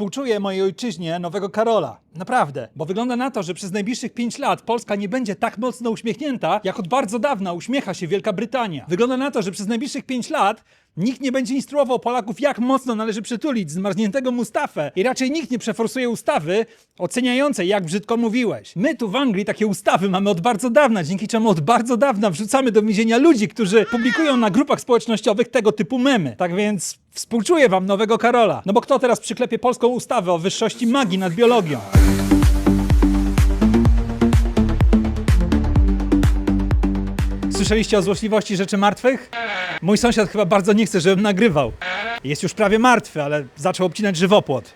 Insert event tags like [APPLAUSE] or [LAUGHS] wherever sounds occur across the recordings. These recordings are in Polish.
Współczuję mojej ojczyźnie nowego Karola. Naprawdę. Bo wygląda na to, że przez najbliższych 5 lat Polska nie będzie tak mocno uśmiechnięta, jak od bardzo dawna uśmiecha się Wielka Brytania. Wygląda na to, że przez najbliższych 5 lat nikt nie będzie instruował Polaków, jak mocno należy przytulić zmarzniętego Mustafę i raczej nikt nie przeforsuje ustawy oceniającej, jak brzydko mówiłeś. My tu w Anglii takie ustawy mamy od bardzo dawna, dzięki czemu od bardzo dawna wrzucamy do więzienia ludzi, którzy publikują na grupach społecznościowych tego typu memy. Tak więc współczuję wam nowego Karola. No bo kto teraz przyklepie polską ustawę o wyższości magii nad biologią? Słyszeliście o złośliwości rzeczy martwych? Mój sąsiad chyba bardzo nie chce, żebym nagrywał. Jest już prawie martwy, ale zaczął obcinać żywopłot.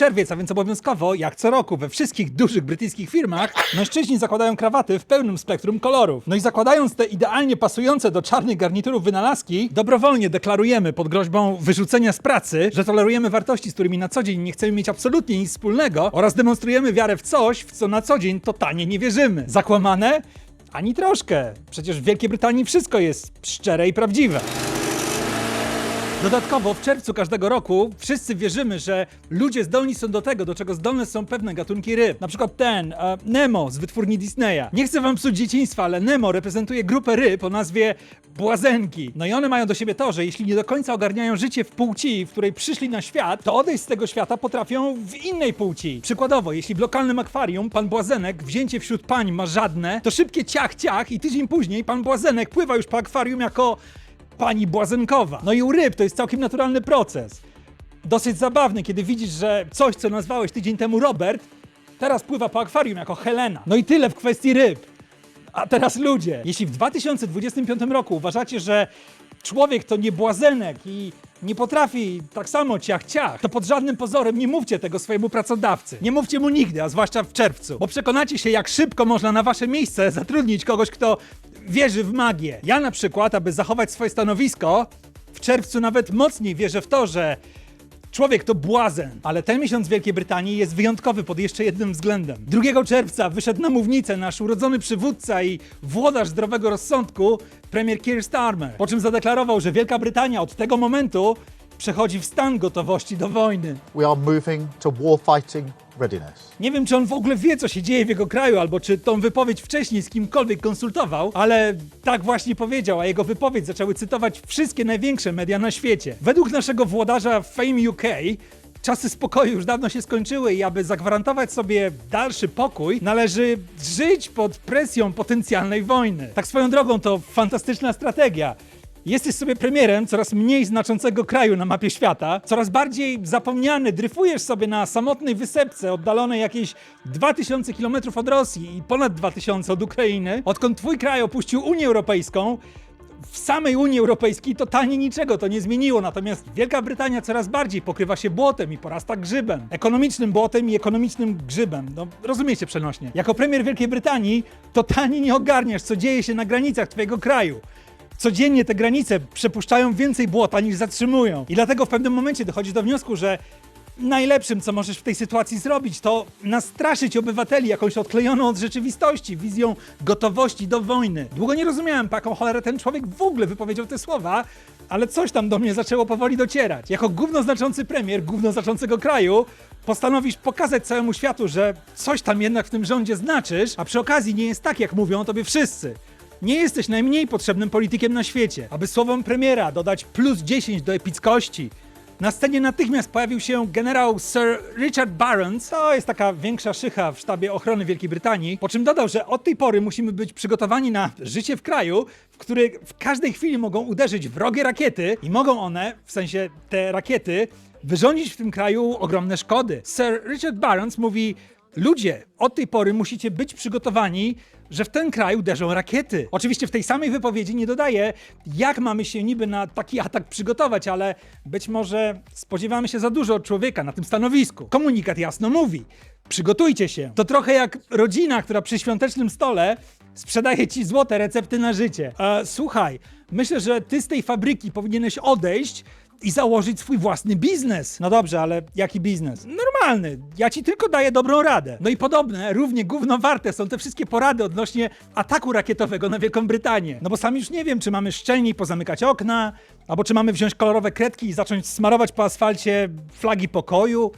Czerwiec, a więc obowiązkowo, jak co roku, we wszystkich dużych brytyjskich firmach, mężczyźni zakładają krawaty w pełnym spektrum kolorów. No i zakładając te idealnie pasujące do czarnych garniturów wynalazki, dobrowolnie deklarujemy pod groźbą wyrzucenia z pracy, że tolerujemy wartości, z którymi na co dzień nie chcemy mieć absolutnie nic wspólnego oraz demonstrujemy wiarę w coś, w co na co dzień totalnie nie wierzymy. Zakłamane? Ani troszkę. Przecież w Wielkiej Brytanii wszystko jest szczere i prawdziwe. Dodatkowo w czerwcu każdego roku wszyscy wierzymy, że ludzie zdolni są do tego, do czego zdolne są pewne gatunki ryb. Na przykład ten, e, Nemo z wytwórni Disneya. Nie chcę wam psuć dzieciństwa, ale Nemo reprezentuje grupę ryb o nazwie błazenki. No i one mają do siebie to, że jeśli nie do końca ogarniają życie w płci, w której przyszli na świat, to odejść z tego świata potrafią w innej płci. Przykładowo, jeśli w lokalnym akwarium pan Błazenek wzięcie wśród pań ma żadne, to szybkie ciach ciach i tydzień później pan Błazenek pływa już po akwarium jako pani błazenkowa. No i u ryb to jest całkiem naturalny proces. Dosyć zabawny, kiedy widzisz, że coś, co nazwałeś tydzień temu Robert, teraz pływa po akwarium jako Helena. No i tyle w kwestii ryb. A teraz ludzie. Jeśli w 2025 roku uważacie, że człowiek to nie błazenek i nie potrafi tak samo ciach ciach, to pod żadnym pozorem nie mówcie tego swojemu pracodawcy. Nie mówcie mu nigdy, a zwłaszcza w czerwcu, bo przekonacie się, jak szybko można na wasze miejsce zatrudnić kogoś, kto wierzy w magię. Ja na przykład, aby zachować swoje stanowisko, w czerwcu nawet mocniej wierzę w to, że Człowiek to błazen, ale ten miesiąc w Wielkiej Brytanii jest wyjątkowy pod jeszcze jednym względem. 2 czerwca wyszedł na mównicę nasz urodzony przywódca i włodarz zdrowego rozsądku, premier Keir Starmer, po czym zadeklarował, że Wielka Brytania od tego momentu przechodzi w stan gotowości do wojny. We are moving to warfighting readiness. Nie wiem, czy on w ogóle wie, co się dzieje w jego kraju, albo czy tą wypowiedź wcześniej z kimkolwiek konsultował, ale tak właśnie powiedział, a jego wypowiedź zaczęły cytować wszystkie największe media na świecie. Według naszego włodarza Fame UK, Czasy spokoju już dawno się skończyły i aby zagwarantować sobie dalszy pokój, należy żyć pod presją potencjalnej wojny. Tak swoją drogą to fantastyczna strategia. Jesteś sobie premierem coraz mniej znaczącego kraju na mapie świata, coraz bardziej zapomniany, dryfujesz sobie na samotnej wysepce oddalonej jakieś 2000 km od Rosji i ponad 2000 od Ukrainy. Odkąd twój kraj opuścił Unię Europejską, w samej Unii Europejskiej totalnie niczego to nie zmieniło, natomiast Wielka Brytania coraz bardziej pokrywa się błotem i porasta grzybem. Ekonomicznym błotem i ekonomicznym grzybem. No, rozumiecie przenośnie. Jako premier Wielkiej Brytanii totalnie nie ogarniasz, co dzieje się na granicach twojego kraju. Codziennie te granice przepuszczają więcej błota niż zatrzymują. I dlatego w pewnym momencie dochodzi do wniosku, że najlepszym, co możesz w tej sytuacji zrobić, to nastraszyć obywateli jakąś odklejoną od rzeczywistości, wizją gotowości do wojny. Długo nie rozumiałem, jaką cholerę ten człowiek w ogóle wypowiedział te słowa, ale coś tam do mnie zaczęło powoli docierać. Jako gówno znaczący premier gówno znaczącego kraju, postanowisz pokazać całemu światu, że coś tam jednak w tym rządzie znaczysz, a przy okazji nie jest tak, jak mówią o tobie wszyscy. Nie jesteś najmniej potrzebnym politykiem na świecie. Aby słowom premiera dodać plus 10 do epickości, na scenie natychmiast pojawił się generał Sir Richard Barons, to jest taka większa szycha w sztabie ochrony Wielkiej Brytanii, po czym dodał, że od tej pory musimy być przygotowani na życie w kraju, w który w każdej chwili mogą uderzyć wrogie rakiety i mogą one, w sensie te rakiety, wyrządzić w tym kraju ogromne szkody. Sir Richard Barons mówi, ludzie, od tej pory musicie być przygotowani, że w ten kraj uderzą rakiety. Oczywiście w tej samej wypowiedzi nie dodaje, jak mamy się niby na taki atak przygotować, ale być może spodziewamy się za dużo od człowieka na tym stanowisku. Komunikat jasno mówi. Przygotujcie się. To trochę jak rodzina, która przy świątecznym stole sprzedaje ci złote recepty na życie. E, słuchaj, myślę, że ty z tej fabryki powinieneś odejść, i założyć swój własny biznes. No dobrze, ale jaki biznes? Normalny. Ja ci tylko daję dobrą radę. No i podobne, równie gówno warte są te wszystkie porady odnośnie ataku rakietowego na Wielką Brytanię. No bo sam już nie wiem, czy mamy szczelniej pozamykać okna, albo czy mamy wziąć kolorowe kredki i zacząć smarować po asfalcie flagi pokoju.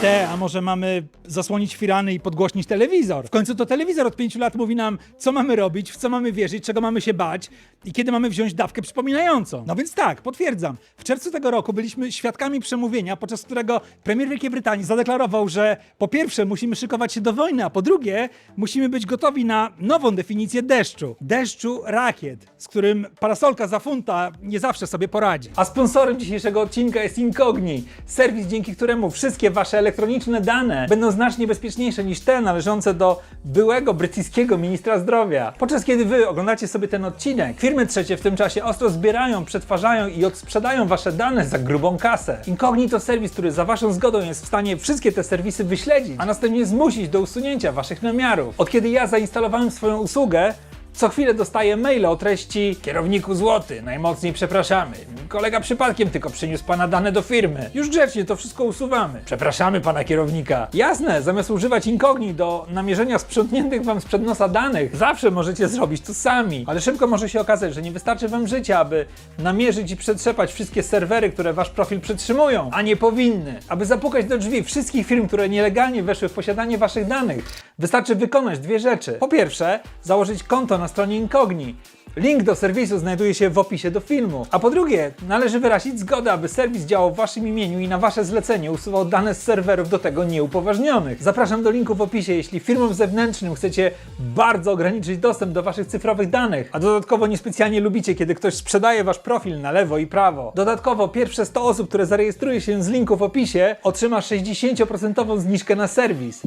Te, a może mamy zasłonić firany i podgłośnić telewizor. W końcu to telewizor od pięciu lat mówi nam, co mamy robić, w co mamy wierzyć, czego mamy się bać i kiedy mamy wziąć dawkę przypominającą. No więc tak, potwierdzam. W czerwcu tego roku byliśmy świadkami przemówienia, podczas którego premier Wielkiej Brytanii zadeklarował, że po pierwsze musimy szykować się do wojny, a po drugie musimy być gotowi na nową definicję deszczu. Deszczu rakiet, z którym parasolka za funta nie zawsze sobie poradzi. A sponsorem dzisiejszego odcinka jest Incogni, serwis dzięki któremu wszystkie wasze elektroniczne dane będą znacznie bezpieczniejsze niż te należące do byłego brytyjskiego ministra zdrowia. Podczas kiedy wy oglądacie sobie ten odcinek, firmy trzecie w tym czasie ostro zbierają, przetwarzają i odsprzedają wasze dane za grubą kasę. Incogni to serwis, który za waszą zgodą jest w stanie wszystkie te serwisy wyśledzić, a następnie zmusić do usunięcia waszych namiarów. Od kiedy ja zainstalowałem swoją usługę, co chwilę dostaję maile o treści Kierowniku złoty, najmocniej przepraszamy. Kolega przypadkiem tylko przyniósł pana dane do firmy. Już grzecznie to wszystko usuwamy. Przepraszamy pana kierownika. Jasne, zamiast używać inkogni do namierzenia sprzątniętych wam sprzed nosa danych, zawsze możecie zrobić to sami. Ale szybko może się okazać, że nie wystarczy wam życia, aby namierzyć i przetrzepać wszystkie serwery, które wasz profil przytrzymują, a nie powinny. Aby zapukać do drzwi wszystkich firm, które nielegalnie weszły w posiadanie waszych danych, wystarczy wykonać dwie rzeczy. Po pierwsze, założyć konto na stronie Incogni. Link do serwisu znajduje się w opisie do filmu. A po drugie, należy wyrazić zgodę, aby serwis działał w waszym imieniu i na wasze zlecenie usuwał dane z serwerów do tego nieupoważnionych. Zapraszam do linku w opisie, jeśli firmom zewnętrznym chcecie bardzo ograniczyć dostęp do waszych cyfrowych danych, a dodatkowo niespecjalnie lubicie, kiedy ktoś sprzedaje wasz profil na lewo i prawo. Dodatkowo pierwsze 100 osób, które zarejestruje się z linku w opisie, otrzyma 60% zniżkę na serwis.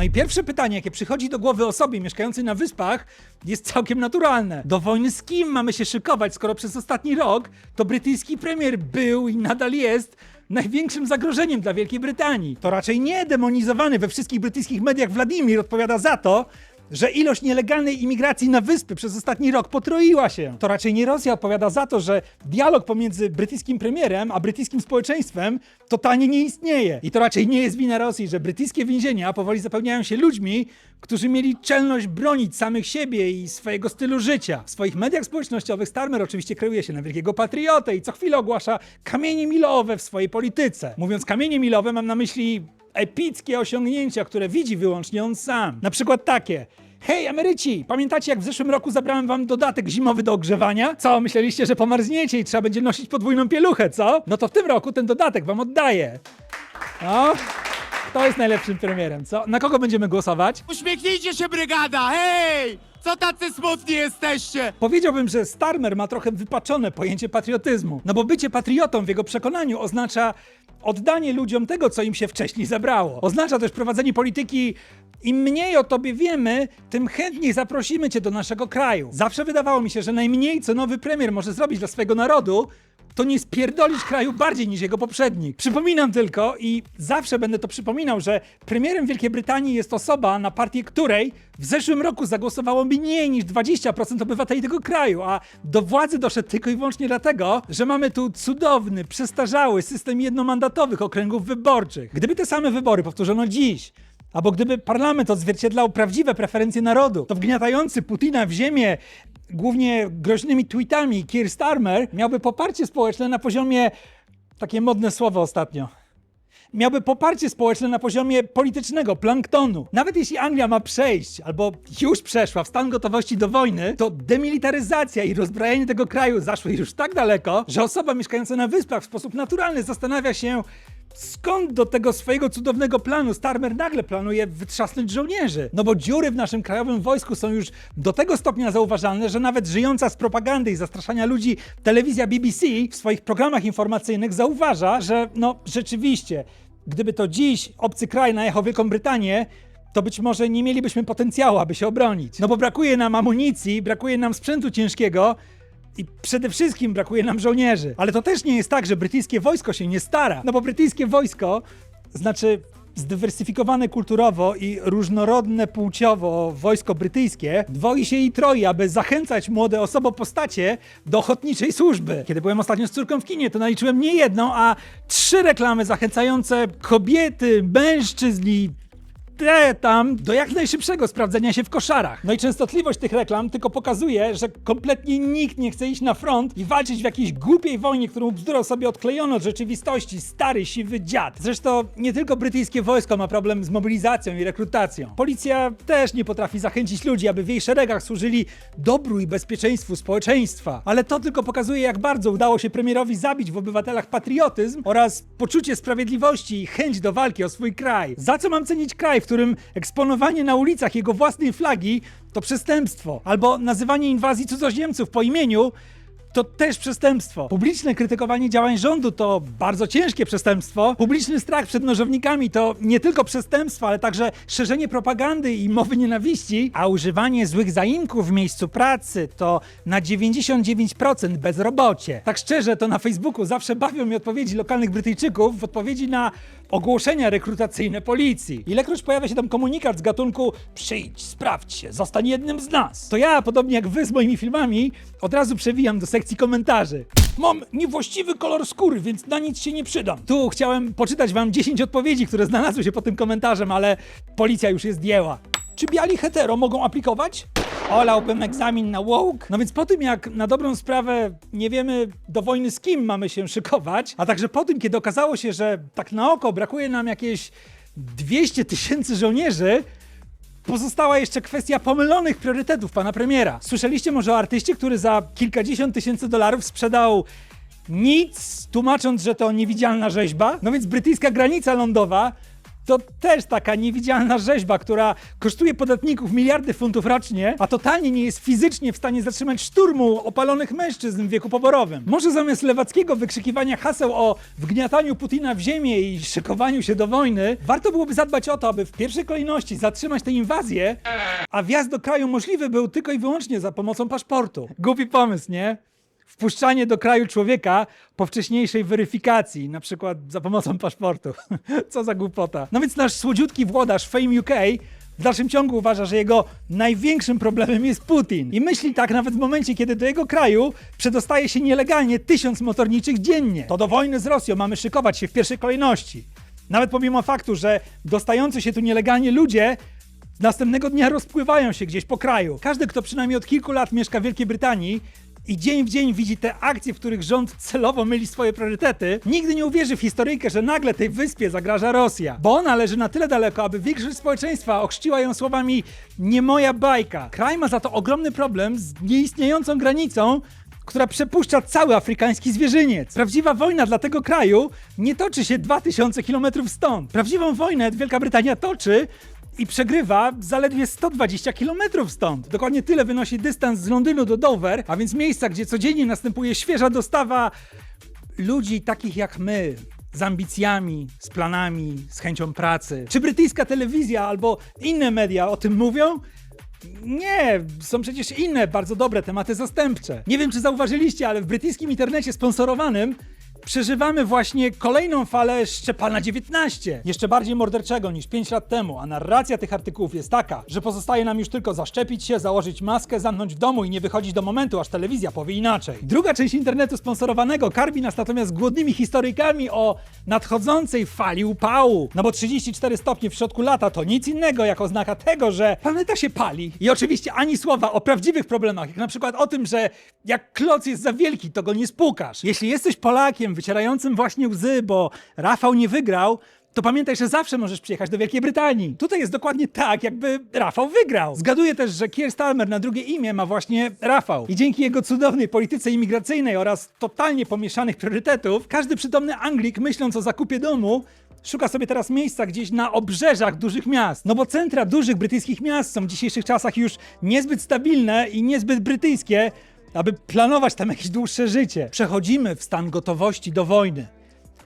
No i pierwsze pytanie, jakie przychodzi do głowy osobie mieszkającej na wyspach, jest całkiem naturalne. Do wojny z kim mamy się szykować, skoro przez ostatni rok to brytyjski premier był i nadal jest największym zagrożeniem dla Wielkiej Brytanii? To raczej nie demonizowany we wszystkich brytyjskich mediach Władimir odpowiada za to, że ilość nielegalnej imigracji na wyspy przez ostatni rok potroiła się. To raczej nie Rosja odpowiada za to, że dialog pomiędzy brytyjskim premierem a brytyjskim społeczeństwem totalnie nie istnieje. I to raczej nie jest wina Rosji, że brytyjskie więzienia powoli zapełniają się ludźmi, którzy mieli czelność bronić samych siebie i swojego stylu życia. W swoich mediach społecznościowych Starmer oczywiście kreuje się na wielkiego patriotę i co chwilę ogłasza kamienie milowe w swojej polityce. Mówiąc kamienie milowe mam na myśli epickie osiągnięcia, które widzi wyłącznie on sam. Na przykład takie. Hej, emeryci! Pamiętacie, jak w zeszłym roku zabrałem wam dodatek zimowy do ogrzewania? Co, myśleliście, że pomarzniecie i trzeba będzie nosić podwójną pieluchę, co? No to w tym roku ten dodatek wam oddaję. No, to jest najlepszym premierem, co? Na kogo będziemy głosować? Uśmiechnijcie się, brygada! Hej! Co tacy smutni jesteście? Powiedziałbym, że Starmer ma trochę wypaczone pojęcie patriotyzmu. No bo bycie patriotą w jego przekonaniu oznacza oddanie ludziom tego, co im się wcześniej zabrało. Oznacza też prowadzenie polityki im mniej o tobie wiemy, tym chętniej zaprosimy cię do naszego kraju. Zawsze wydawało mi się, że najmniej, co nowy premier może zrobić dla swojego narodu, to nie spierdolić kraju bardziej niż jego poprzednik. Przypominam tylko i zawsze będę to przypominał, że premierem Wielkiej Brytanii jest osoba, na partię której w zeszłym roku zagłosowało mniej niż 20% obywateli tego kraju, a do władzy doszedł tylko i wyłącznie dlatego, że mamy tu cudowny, przestarzały system jednomandatowych okręgów wyborczych. Gdyby te same wybory powtórzono dziś, Albo gdyby parlament odzwierciedlał prawdziwe preferencje narodu, to wgniatający Putina w ziemię głównie groźnymi tweetami Keir Starmer miałby poparcie społeczne na poziomie, takie modne słowo ostatnio, miałby poparcie społeczne na poziomie politycznego, planktonu. Nawet jeśli Anglia ma przejść, albo już przeszła w stan gotowości do wojny, to demilitaryzacja i rozbrajanie tego kraju zaszły już tak daleko, że osoba mieszkająca na wyspach w sposób naturalny zastanawia się, Skąd do tego swojego cudownego planu Starmer nagle planuje wytrzasnąć żołnierzy? No bo dziury w naszym krajowym wojsku są już do tego stopnia zauważalne, że nawet żyjąca z propagandy i zastraszania ludzi telewizja BBC w swoich programach informacyjnych zauważa, że no rzeczywiście, gdyby to dziś obcy kraj najechał Wielką Brytanię, to być może nie mielibyśmy potencjału, aby się obronić. No bo brakuje nam amunicji, brakuje nam sprzętu ciężkiego, i przede wszystkim brakuje nam żołnierzy. Ale to też nie jest tak, że brytyjskie wojsko się nie stara. No bo brytyjskie wojsko znaczy zdywersyfikowane kulturowo i różnorodne płciowo wojsko brytyjskie dwoi się i troi, aby zachęcać młode osobopostacie do ochotniczej służby. Kiedy byłem ostatnio z córką w kinie, to naliczyłem nie jedną, a trzy reklamy zachęcające kobiety, mężczyzn i te tam do jak najszybszego sprawdzenia się w koszarach. No i częstotliwość tych reklam tylko pokazuje, że kompletnie nikt nie chce iść na front i walczyć w jakiejś głupiej wojnie, którą bzdurą sobie odklejono od rzeczywistości stary, siwy dziad. Zresztą nie tylko brytyjskie wojsko ma problem z mobilizacją i rekrutacją. Policja też nie potrafi zachęcić ludzi, aby w jej szeregach służyli dobru i bezpieczeństwu społeczeństwa. Ale to tylko pokazuje, jak bardzo udało się premierowi zabić w obywatelach patriotyzm oraz poczucie sprawiedliwości i chęć do walki o swój kraj. Za co mam cenić kraj, w którym eksponowanie na ulicach jego własnej flagi to przestępstwo, albo nazywanie inwazji cudzoziemców po imieniu to też przestępstwo. Publiczne krytykowanie działań rządu to bardzo ciężkie przestępstwo. Publiczny strach przed nożownikami to nie tylko przestępstwo, ale także szerzenie propagandy i mowy nienawiści, a używanie złych zaimków w miejscu pracy to na 99% bezrobocie. Tak szczerze, to na Facebooku zawsze bawią mnie odpowiedzi lokalnych Brytyjczyków w odpowiedzi na ogłoszenia rekrutacyjne policji. Ilekroć pojawia się tam komunikat z gatunku przyjdź, sprawdź się, zostań jednym z nas. To ja, podobnie jak wy z moimi filmami, od razu przewijam do sekcji komentarzy. Mam niewłaściwy kolor skóry, więc na nic się nie przydam. Tu chciałem poczytać wam 10 odpowiedzi, które znalazły się pod tym komentarzem, ale policja już je zdjęła. Czy biali hetero mogą aplikować? Olałbym egzamin na woke. No więc po tym, jak na dobrą sprawę nie wiemy do wojny z kim mamy się szykować, a także po tym, kiedy okazało się, że tak na oko brakuje nam jakieś 200 tysięcy żołnierzy, Pozostała jeszcze kwestia pomylonych priorytetów pana premiera. Słyszeliście może o artyście, który za kilkadziesiąt tysięcy dolarów sprzedał nic, tłumacząc, że to niewidzialna rzeźba? No więc brytyjska granica lądowa to też taka niewidzialna rzeźba, która kosztuje podatników miliardy funtów rocznie, a totalnie nie jest fizycznie w stanie zatrzymać szturmu opalonych mężczyzn w wieku poborowym. Może zamiast lewackiego wykrzykiwania haseł o wgniataniu Putina w ziemię i szykowaniu się do wojny, warto byłoby zadbać o to, aby w pierwszej kolejności zatrzymać tę inwazję, a wjazd do kraju możliwy był tylko i wyłącznie za pomocą paszportu. Głupi pomysł, nie? Wpuszczanie do kraju człowieka po wcześniejszej weryfikacji, na przykład za pomocą paszportu. [LAUGHS] Co za głupota. No więc nasz słodziutki włodarz Fame UK w dalszym ciągu uważa, że jego największym problemem jest Putin. I myśli tak nawet w momencie, kiedy do jego kraju przedostaje się nielegalnie tysiąc motorniczych dziennie. To do wojny z Rosją mamy szykować się w pierwszej kolejności. Nawet pomimo faktu, że dostający się tu nielegalnie ludzie Następnego dnia rozpływają się gdzieś po kraju. Każdy, kto przynajmniej od kilku lat mieszka w Wielkiej Brytanii i dzień w dzień widzi te akcje, w których rząd celowo myli swoje priorytety, nigdy nie uwierzy w historyjkę, że nagle tej wyspie zagraża Rosja. Bo ona leży na tyle daleko, aby większość społeczeństwa ochrzciła ją słowami nie moja bajka. Kraj ma za to ogromny problem z nieistniejącą granicą, która przepuszcza cały afrykański zwierzyniec. Prawdziwa wojna dla tego kraju nie toczy się 2000 km stąd. Prawdziwą wojnę Wielka Brytania toczy i przegrywa zaledwie 120 km stąd. Dokładnie tyle wynosi dystans z Londynu do Dover, a więc miejsca, gdzie codziennie następuje świeża dostawa ludzi takich jak my. Z ambicjami, z planami, z chęcią pracy. Czy brytyjska telewizja albo inne media o tym mówią? Nie, są przecież inne bardzo dobre tematy zastępcze. Nie wiem, czy zauważyliście, ale w brytyjskim internecie sponsorowanym przeżywamy właśnie kolejną falę Szczepana 19. Jeszcze bardziej morderczego niż 5 lat temu, a narracja tych artykułów jest taka, że pozostaje nam już tylko zaszczepić się, założyć maskę, zamknąć w domu i nie wychodzić do momentu, aż telewizja powie inaczej. Druga część internetu sponsorowanego karmi nas natomiast głodnymi historyjkami o nadchodzącej fali upału. No bo 34 stopnie w środku lata to nic innego jak oznaka tego, że planeta się pali. I oczywiście ani słowa o prawdziwych problemach, jak na przykład o tym, że jak kloc jest za wielki, to go nie spukasz. Jeśli jesteś Polakiem wycierającym właśnie łzy, bo Rafał nie wygrał, to pamiętaj, że zawsze możesz przyjechać do Wielkiej Brytanii. Tutaj jest dokładnie tak, jakby Rafał wygrał. Zgaduję też, że Keir Starmer na drugie imię ma właśnie Rafał. I dzięki jego cudownej polityce imigracyjnej oraz totalnie pomieszanych priorytetów, każdy przytomny Anglik myśląc o zakupie domu, Szuka sobie teraz miejsca gdzieś na obrzeżach dużych miast. No bo centra dużych brytyjskich miast są w dzisiejszych czasach już niezbyt stabilne i niezbyt brytyjskie, aby planować tam jakieś dłuższe życie. Przechodzimy w stan gotowości do wojny.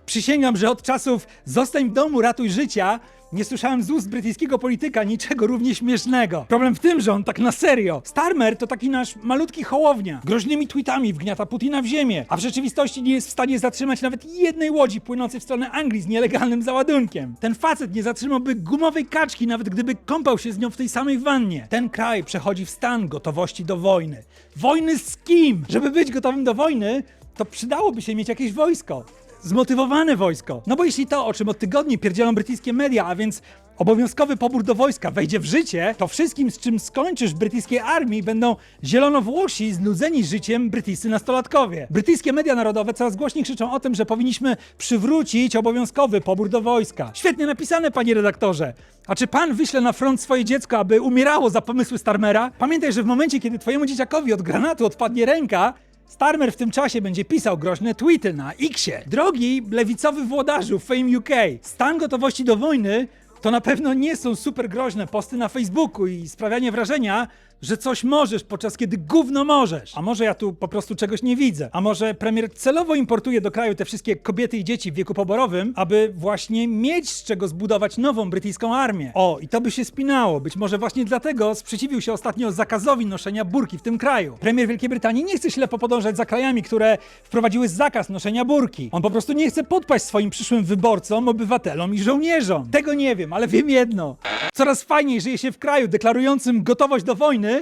Przysięgam, że od czasów zostań w domu, ratuj życia, Nie słyszałem z ust brytyjskiego polityka niczego równie śmiesznego. Problem w tym, że on tak na serio. Starmer to taki nasz malutki hołownia. Groźnymi tweetami wgniata Putina w ziemię, a w rzeczywistości nie jest w stanie zatrzymać nawet jednej łodzi płynącej w stronę Anglii z nielegalnym załadunkiem. Ten facet nie zatrzymałby gumowej kaczki, nawet gdyby kąpał się z nią w tej samej wannie. Ten kraj przechodzi w stan gotowości do wojny. Wojny z kim? Żeby być gotowym do wojny, to przydałoby się mieć jakieś wojsko zmotywowane wojsko. No bo jeśli to, o czym od tygodni pierdzielą brytyjskie media, a więc obowiązkowy pobór do wojska wejdzie w życie, to wszystkim, z czym skończysz w brytyjskiej armii, będą zielonowłosi, znudzeni życiem brytyjscy nastolatkowie. Brytyjskie media narodowe coraz głośniej krzyczą o tym, że powinniśmy przywrócić obowiązkowy pobór do wojska. Świetnie napisane, panie redaktorze. A czy pan wyśle na front swoje dziecko, aby umierało za pomysły Starmera? Pamiętaj, że w momencie, kiedy twojemu dzieciakowi od granatu odpadnie ręka, Starmer w tym czasie będzie pisał groźne tweety na Xie. Drogi lewicowy włodarzu Fame UK, stan gotowości do wojny to na pewno nie są super groźne posty na Facebooku i sprawianie wrażenia, że coś możesz, podczas kiedy gówno możesz. A może ja tu po prostu czegoś nie widzę? A może premier celowo importuje do kraju te wszystkie kobiety i dzieci w wieku poborowym, aby właśnie mieć z czego zbudować nową brytyjską armię? O, i to by się spinało. Być może właśnie dlatego sprzeciwił się ostatnio zakazowi noszenia burki w tym kraju. Premier Wielkiej Brytanii nie chce ślepo podążać za krajami, które wprowadziły zakaz noszenia burki. On po prostu nie chce podpaść swoim przyszłym wyborcom, obywatelom i żołnierzom. Tego nie wiem, ale wiem jedno. Coraz fajniej żyje się w kraju deklarującym gotowość do wojny,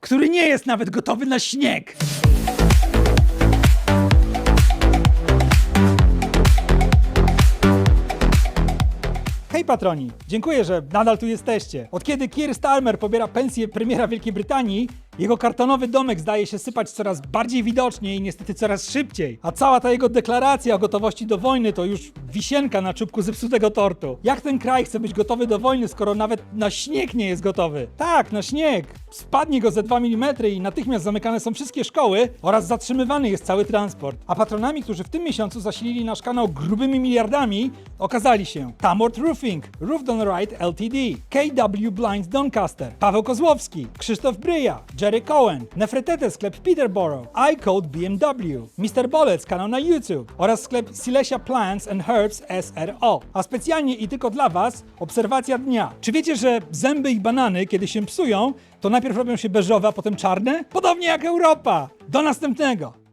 który nie jest nawet gotowy na śnieg. Hej patroni, dziękuję, że nadal tu jesteście. Od kiedy Keir Starmer pobiera pensję premiera Wielkiej Brytanii, jego kartonowy domek zdaje się sypać coraz bardziej widocznie i niestety coraz szybciej. A cała ta jego deklaracja o gotowości do wojny to już wisienka na czubku zepsutego tortu. Jak ten kraj chce być gotowy do wojny, skoro nawet na śnieg nie jest gotowy? Tak, na śnieg. Spadnie go ze 2 mm i natychmiast zamykane są wszystkie szkoły oraz zatrzymywany jest cały transport. A patronami, którzy w tym miesiącu zasilili nasz kanał grubymi miliardami, okazali się Tamort Roofing, Roof Done Right Ltd, KW Blinds Doncaster, Paweł Kozłowski, Krzysztof Bryja, Jerry Cohen, Nefretete sklep Peterborough, iCode BMW, Mr. Bolec kanał na YouTube oraz sklep Silesia Plants and Herbs SRO. A specjalnie i tylko dla Was obserwacja dnia. Czy wiecie, że zęby i banany, kiedy się psują, to najpierw robią się beżowe, a potem czarne? Podobnie jak Europa! Do następnego!